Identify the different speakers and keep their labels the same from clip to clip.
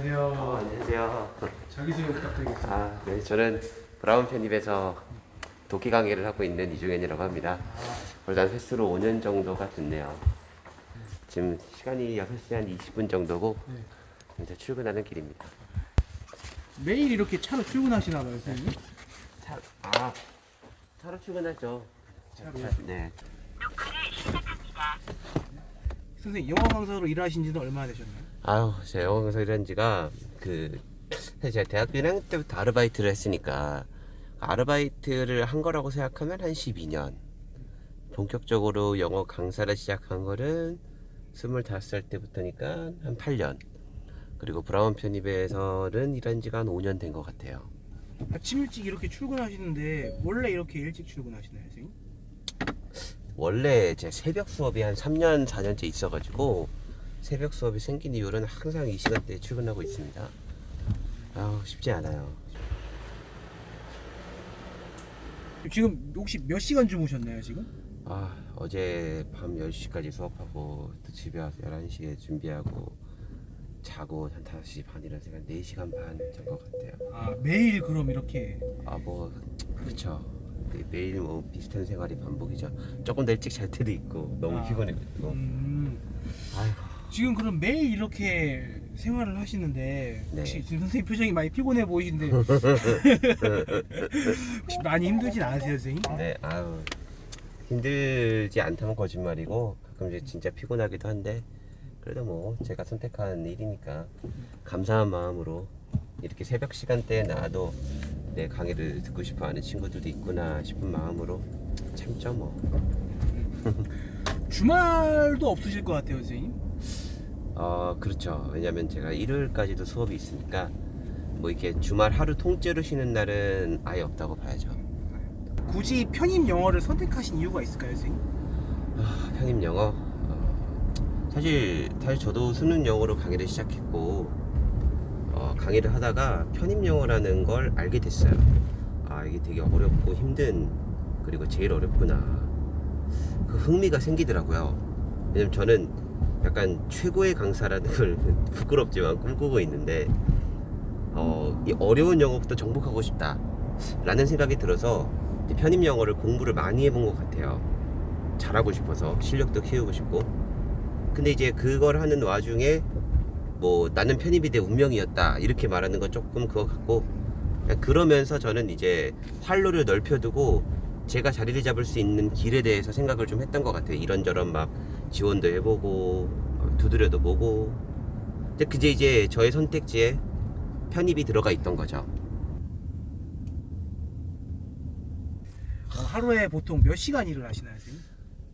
Speaker 1: 안녕하세요.
Speaker 2: 어, 안녕하세요.
Speaker 1: 자기소개 부탁드리겠습니다.
Speaker 2: 아, 네, 저는 브라운 편입에서 도끼 강의를 하고 있는 이중현이라고 합니다. 벌써 한 횟수로 5년 정도가 됐네요. 지금 시간이 6시 한 20분 정도고
Speaker 1: 네.
Speaker 2: 이제 출근하는 길입니다.
Speaker 1: 매일 이렇게 차로 출근하시나 봐요, 선생님?
Speaker 2: 차, 아, 차로 출근하죠.
Speaker 1: 차로요?
Speaker 2: 차, 네.
Speaker 1: 선생님, 영어 강사로 일하신 지는 얼마나 되셨나요?
Speaker 2: 아유, 제가 영어 강사 일한 지가 그 사실 제가 대학교 1학년 때부터 아르바이트를 했으니까 아르바이트를 한 거라고 생각하면 한 12년. 본격적으로 영어 강사를 시작한 거는 25살 때부터니까 한 8년. 그리고 브라운 편입에서는 일한 지가 한 5년 된 것 같아요.
Speaker 1: 아침 일찍 이렇게 출근하시는데 원래 이렇게 일찍 출근하시나요, 선생님?
Speaker 2: 원래 제 새벽 수업이 한 3년, 4년째 있어가지고 새벽 수업이 생긴 이후로는 항상 이 시간대에 출근하고 있습니다. 아우, 쉽지 않아요.
Speaker 1: 지금 혹시 몇 시간 주무셨나요, 지금?
Speaker 2: 아 어제 밤 10시까지 수업하고 또 집에 와서 11시에 준비하고 자고 한 5시 반 일어나서 한 4시간 반잔것 같아요
Speaker 1: 아, 매일 그럼 이렇게
Speaker 2: 아 뭐 그렇죠 네, 매일 뭐 비슷한 생활이 반복이죠 조금 더 일찍 잘 때도 있고 너무
Speaker 1: 아.
Speaker 2: 피곤해가지고
Speaker 1: 음, 지금 그럼 매일 이렇게 생활을 하시는데 혹시
Speaker 2: 네.
Speaker 1: 지금 선생님 표정이 많이 피곤해 보이는데 혹시 많이 힘들진 않으세요, 선생님?
Speaker 2: 네 아유 힘들지 않다면 거짓말이고 가끔 이제 진짜 피곤하기도 한데 그래도 뭐 제가 선택한 일이니까 감사한 마음으로 이렇게 새벽 시간대에 나와도 내 강의를 듣고 싶어 하는 친구들도 있구나 싶은 마음으로 참죠 뭐.
Speaker 1: 주말도 없으실 것 같아요, 선생님.
Speaker 2: 어 그렇죠. 왜냐면 제가 일요일까지도 수업이 있으니까 뭐 이렇게 주말 하루 통째로 쉬는 날은 아예 없다고 봐야죠.
Speaker 1: 굳이 편입 영어를 선택하신 이유가 있을까요, 선생님?
Speaker 2: 아, 편입 영어 어, 사실 사실 저도 수능 영어로 강의를 시작했고 어, 강의를 하다가 편입 영어라는 걸 알게 됐어요. 아 이게 되게 어렵고 힘든 그리고 제일 어렵구나. 그 흥미가 생기더라고요. 왜냐면 저는 약간 최고의 강사라는 걸 부끄럽지만 꿈꾸고 있는데 어, 이 어려운 영어부터 정복하고 싶다 라는 생각이 들어서 편입 영어를 공부를 많이 해본 것 같아요. 잘하고 싶어서 실력도 키우고 싶고 근데 이제 그걸 하는 와중에 뭐 나는 편입이 내 운명이었다 이렇게 말하는 건 조금 그거 같고 그러면서 저는 이제 활로를 넓혀두고 제가 자리를 잡을 수 있는 길에 대해서 생각을 좀 했던 것 같아요 이런저런 막 지원도 해보고 어, 두드려도 보고 근데 그제 이제 저의 선택지에 편입이 들어가 있던 거죠
Speaker 1: 어, 하루에 보통 몇 시간 일을 하시나요, 선생님?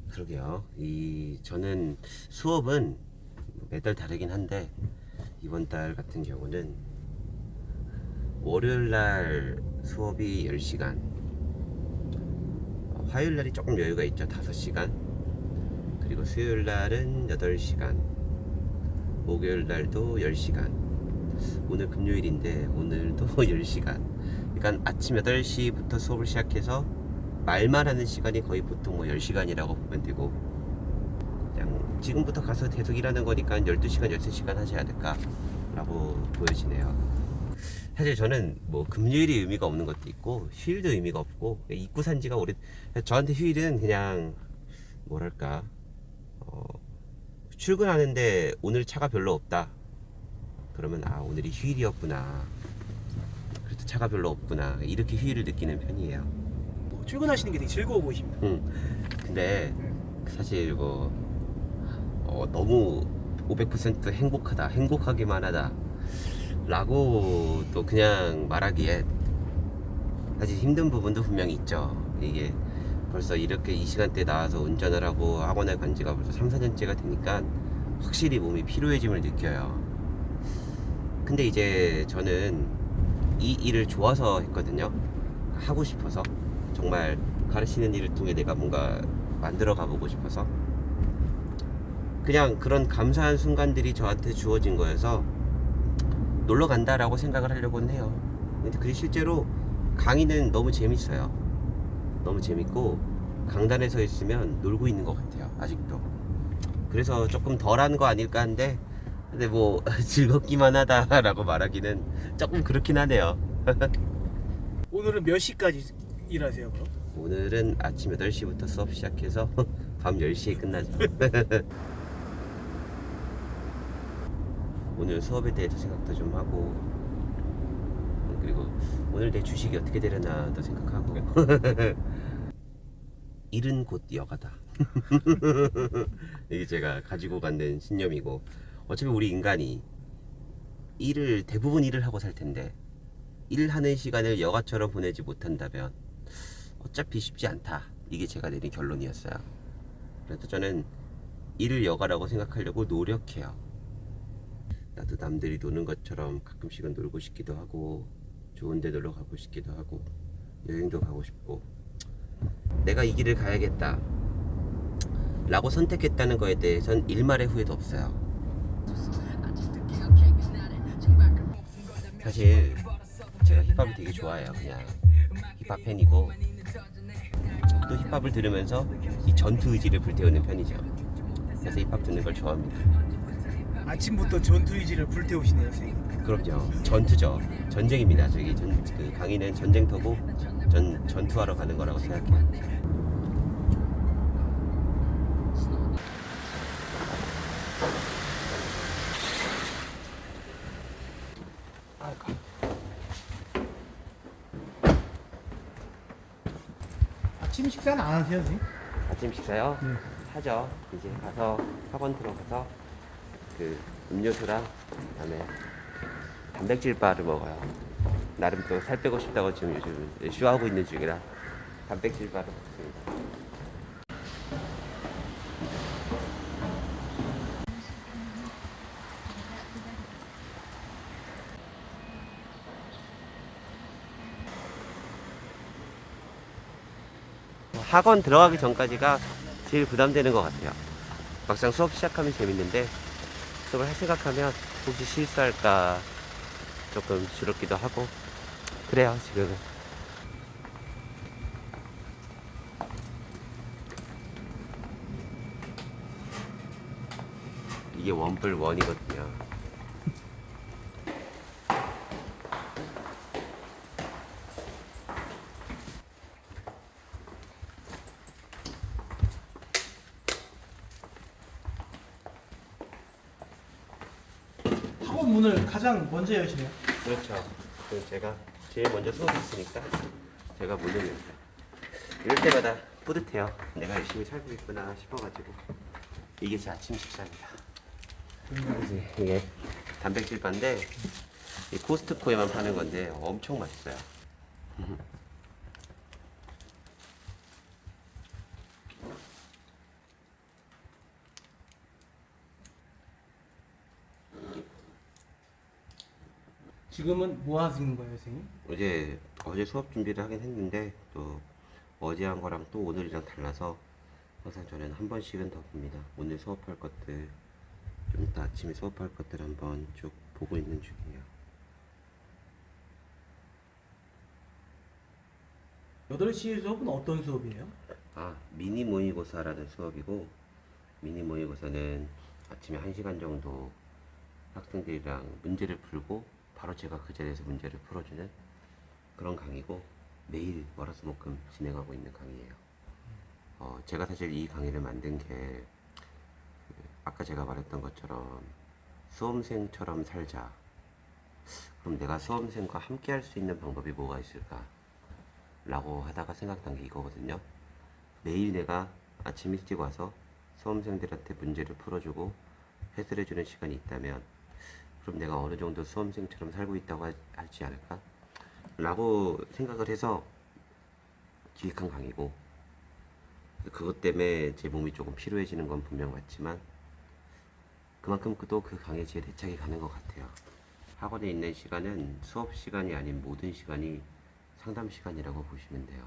Speaker 2: 그러게요. 이 저는 수업은 매달 다르긴 한데 이번 달 같은 경우는 월요일 날 수업이 10시간. 어, 화요일 날이 조금 여유가 있죠. 5시간. 그리고 수요일 날은 8시간. 목요일 날도 10시간. 오늘 금요일인데 오늘도 10시간. 그러니까 아침 8시부터 수업을 시작해서 말만 하는 시간이 거의 보통 뭐 10시간이라고 보면 되고 그냥 지금부터 가서 계속 일하는 거니까 한 12시간, 13시간 하지 않을까 라고 보여지네요 사실 저는 뭐 금요일이 의미가 없는 것도 있고 휴일도 의미가 없고 입구 산지가 오래 저한테 휴일은 그냥 뭐랄까 어, 출근하는데 오늘 차가 별로 없다 그러면 아 오늘이 휴일이었구나 그래도 차가 별로 없구나 이렇게 휴일을 느끼는 편이에요
Speaker 1: 뭐 출근하시는 게 되게 즐거워 보이십니다.
Speaker 2: 응. 근데 사실 뭐 어, 너무 500% 행복하다, 행복하기만 하다 라고 또 그냥 말하기에 사실 힘든 부분도 분명히 있죠. 이게 벌써 이렇게 이 시간대에 나와서 운전을 하고 학원에 간 지가 벌써 3, 4년째가 되니까 확실히 몸이 피로해짐을 느껴요. 근데 이제 저는 이 일을 좋아서 했거든요. 하고 싶어서. 정말 가르치는 일을 통해 내가 뭔가 만들어 가보고 싶어서 그냥 그런 감사한 순간들이 저한테 주어진 거여서 놀러 간다라고 생각을 하려고는 해요. 근데 그게 실제로 강의는 너무 재밌어요. 너무 재밌고 강단에 서 있으면 놀고 있는 것 같아요. 아직도. 그래서 조금 덜한 거 아닐까 한데 근데 뭐 즐겁기만 하다라고 말하기는 조금 그렇긴 하네요.
Speaker 1: 오늘은 몇 시까지 일하세요 그럼?
Speaker 2: 오늘은 아침 8시부터 수업 시작해서 밤 10시에 끝나죠. 오늘 수업에 대해서 생각도 좀 하고 그리고 오늘 내 주식이 어떻게 되려나도 생각하고 일은 곧 여가다. 이게 제가 가지고 가는 신념이고 어차피 우리 인간이 일을 대부분 일을 하고 살 텐데 일하는 시간을 여가처럼 보내지 못한다면 어차피 쉽지 않다. 이게 제가 내린 결론이었어요. 그래서 저는 일을 여가라고 생각하려고 노력해요. 나도 남들이 노는 것처럼 가끔씩은 놀고 싶기도 하고 좋은 데 놀러 가고 싶기도 하고 여행도 가고 싶고 내가 이 길을 가야겠다 라고 선택했다는 거에 대해선 일말의 후회도 없어요. 사실 제가 힙합을 되게 좋아해요. 그냥 힙합 팬이고 또 힙합을 들으면서 이 전투 의지를 불태우는 편이죠. 그래서 힙합 듣는 걸 좋아합니다.
Speaker 1: 아침부터 전투 의지를 불태우시네요 선생님
Speaker 2: 그럼요. 전투죠. 전쟁입니다. 저기 전, 그 강의는 전쟁터고 전 전투하러 가는 거라고 생각해요.
Speaker 1: 아침 식사는 안 하세요 선생님?
Speaker 2: 아침 식사요?
Speaker 1: 네.
Speaker 2: 하죠. 이제 가서 학원 들어가서 그 음료수랑 그다음에 단백질 바를 먹어요. 나름 또 살 빼고 싶다고 지금 요즘 쉬어하고 있는 중이라 단백질 바를 먹습니다. 학원 들어가기 전까지가 제일 부담되는 것 같아요. 막상 수업 시작하면 재밌는데 수업을 할 생각하면 혹시 실수할까 조금 두렵기도 하고 그래요 지금은. 이게 원뿔 원이거든요.
Speaker 1: 학원 문을 가장 먼저 여시네요
Speaker 2: 그렇죠. 그 제가 제일 먼저 수업했으니까 제가 못 내겠어요. 이럴 때마다 뿌듯해요. 내가 열심히 살고 있구나 싶어가지고 이게 제 아침 식사입니다. 이제 이게 단백질 이 코스트코에만 파는 건데 엄청 맛있어요.
Speaker 1: 지금은 뭐 하시는 거예요 선생님?
Speaker 2: 어제 어제 수업 준비를 하긴 했는데 또 어제 한 거랑 또 오늘이랑 달라서 항상 저는 한 번씩은 더 봅니다. 오늘 수업할 것들 좀 이따 아침에 수업할 것들 한번 쭉 보고 있는 중이에요.
Speaker 1: 8시에 수업은 어떤 수업이에요?
Speaker 2: 아 미니 모의고사라는 수업이고 미니 모의고사는 아침에 1시간 정도 학생들이랑 문제를 풀고 바로 제가 그 자리에서 문제를 풀어주는 그런 강의고 매일 월화수목금 진행하고 있는 강의예요. 어, 제가 사실 이 강의를 만든 게 그, 아까 제가 말했던 것처럼 수험생처럼 살자. 그럼 내가 수험생과 함께 할 수 있는 방법이 뭐가 있을까? 라고 하다가 생각난 게 이거거든요. 매일 내가 아침 일찍 와서 수험생들한테 문제를 풀어주고 해설해주는 시간이 있다면 그럼 내가 어느 정도 수험생처럼 살고 있다고 하- 하지 않을까? 라고 생각을 해서 기획한 강의고 그것 때문에 제 몸이 조금 피로해지는 건 분명 맞지만 그만큼 또 그 강의에 제 애착이 가는 것 같아요. 학원에 있는 시간은 수업 시간이 아닌 모든 시간이 상담 시간이라고 보시면 돼요.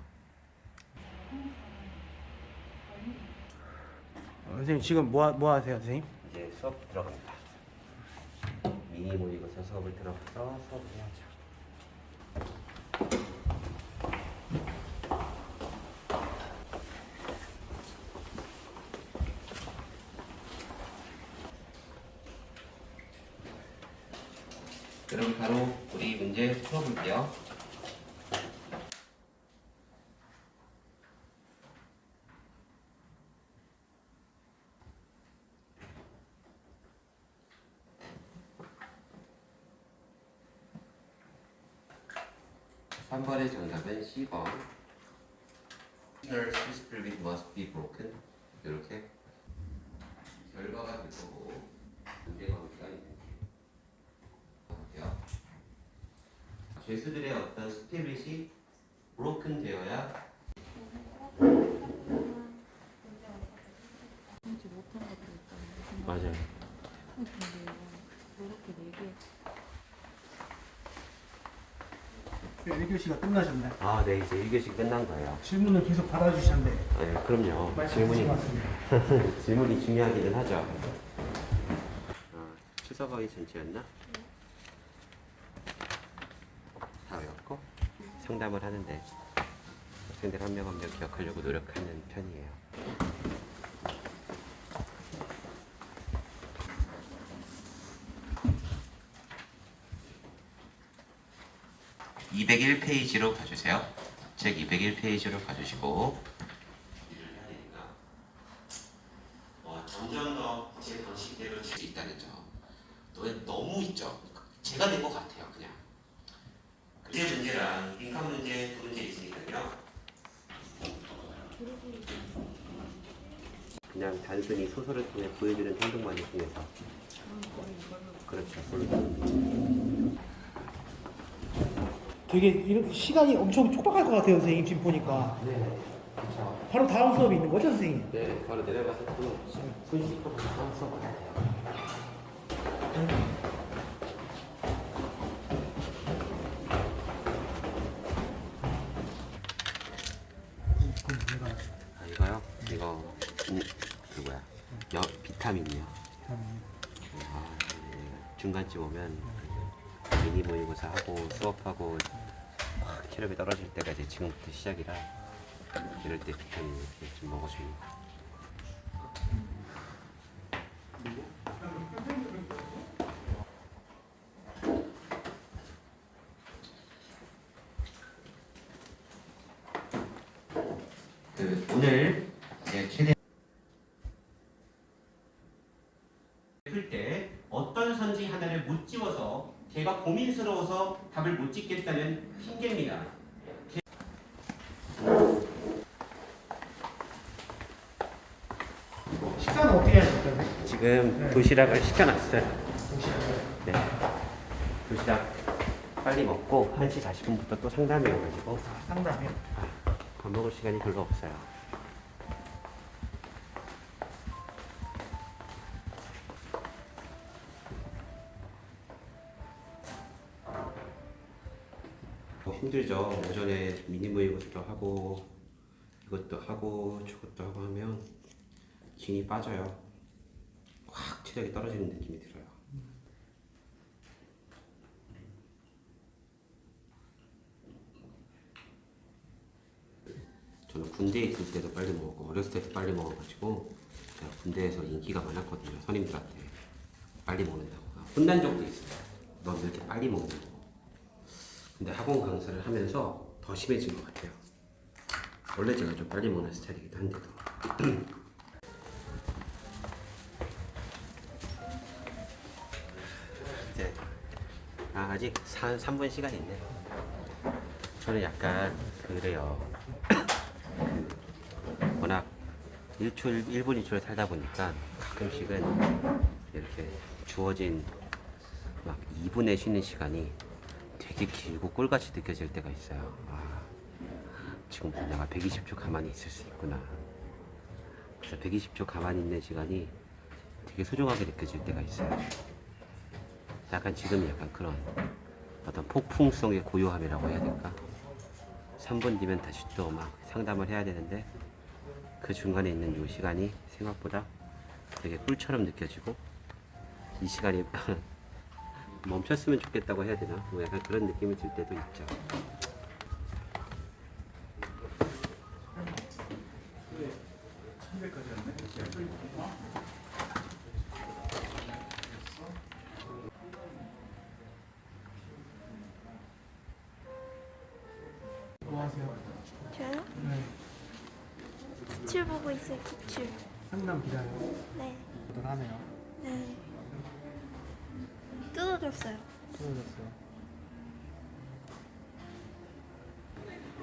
Speaker 1: 어, 선생님 지금 뭐, 하- 뭐 하세요 선생님?
Speaker 2: 이제 수업 들어갑니다. 미니 모의고사 수업을 들어가서 수업을 해야죠. 3번의 정답은 10번. Her split must be broken. 이렇게 결과가 될 거고 문제가 있는 거고요. 죄수들의 어떤 스피릿이 broken 되어야 맞아요.
Speaker 1: 1교시가 끝나셨네.
Speaker 2: 아, 네 이제 1교시 끝난 거예요.
Speaker 1: 질문을 계속 받아주셨는데
Speaker 2: 네, 그럼요. 질문이. 질문이 중요하기는 하죠. 어, 추석 어휘 전체였나? 다 외웠고 상담을 하는데 학생들 한 명 한 명 기억하려고 노력하는 편이에요. (201) 페이지로 가주세요. 책 (201) 페이지로 가주시고 어, 점점 더 제 방식대로 칠 수 있다는 점. 너 너무 있죠. 제가 낸 것 같아요, 그냥. 그때 문제랑 인간 문제 두 문제 있으니까요. 그냥 단순히 소설을 통해 보여주는 행동만을 통해서. 그렇죠. 그걸로.
Speaker 1: 되게 이렇게 시간이 엄청 촉박할 것 같아요, 선생님 지금 보니까.
Speaker 2: 네, 그렇죠.
Speaker 1: 바로 다음 수업이 있는 거죠, 선생님?
Speaker 2: 네, 바로 내려가서 또 분식하고 다음 수업 가야 돼요.
Speaker 1: 그
Speaker 2: 체력이 떨어질 때가 이제 지금부터 시작이라 이럴 때 비타민 이렇게 좀 먹어주는 거. 그못 짓겠다는 핑계입니다.
Speaker 1: 식사는 어떻게 하실 건데?
Speaker 2: 지금 도시락을 시켜놨어요. 네. 도시락 빨리 먹고 1시 40분부터 또 상담이 오가지고
Speaker 1: 상담이요?
Speaker 2: 밥 먹을 시간이 별로 없어요. 뭐 힘들죠. 오전에 미니 모의고사도 하고 이것도 하고 저것도 하고 하면 힘이 빠져요. 확 체력이 떨어지는 느낌이 들어요. 저는 군대에 있을 때도 빨리 먹었고 어렸을 때도 빨리 먹어가지고 제가 군대에서 인기가 많았거든요 선임들한테. 빨리 먹는다고. 혼난 적도 있어요. 넌왜 이렇게 빨리 먹냐고. 근데 학원 강사를 하면서 더 심해진 것 같아요. 원래 제가 좀 빨리 먹는 스타일이기도 한데도 아, 아직 3, 3분 시간 있네 저는 약간 그래요 워낙 1초 1분 2초를 살다 보니까 가끔씩은 이렇게 주어진 막 2분의 쉬는 시간이 되게 길고 꼴같이 느껴질 때가 있어요. 아, 지금부터 내가 120초 가만히 있을 수 있구나. 그래서 120초 가만히 있는 시간이 되게 소중하게 느껴질 때가 있어요. 약간 지금 약간 그런 어떤 폭풍성의 고요함이라고 해야 될까? 3분 뒤면 다시 또 막 상담을 해야 되는데 그 중간에 있는 이 시간이 생각보다 되게 꿀처럼 느껴지고 이 시간이 멈췄으면 좋겠다고 해야 되나? 뭐 약간 그런 느낌이 들 때도 있죠.
Speaker 3: 뜯어졌어요.
Speaker 1: 떨어졌어.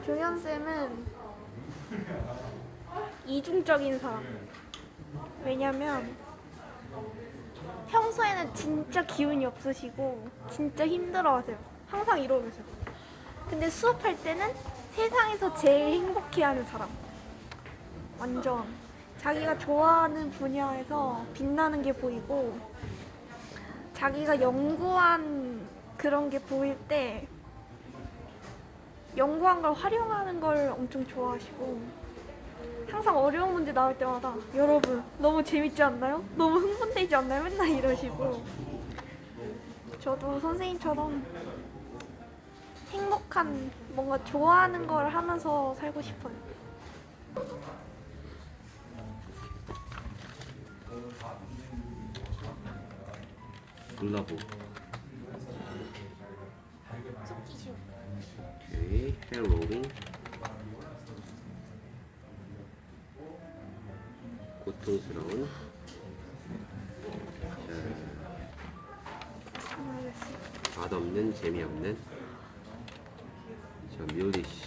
Speaker 3: 종현 쌤은 이중적인 사람. 왜냐면 평소에는 진짜 기운이 없으시고 진짜 힘들어하세요. 항상 이러면서. 근데 수업할 때는 세상에서 제일 행복해하는 사람. 완전 자기가 좋아하는 분야에서 빛나는 게 보이고 자기가 연구한 그런 게 보일 때 연구한 걸 활용하는 걸 엄청 좋아하시고 항상 어려운 문제 나올 때마다 여러분 너무 재밌지 않나요? 너무 흥분되지 않나요? 맨날 이러시고 저도 선생님처럼 행복한 뭔가 좋아하는 걸 하면서 살고 싶어요. 속기시오.
Speaker 2: 오케이. 헤어 로링. 고통스러운. 자, 맛없는 재미없는. 자 뮤리시.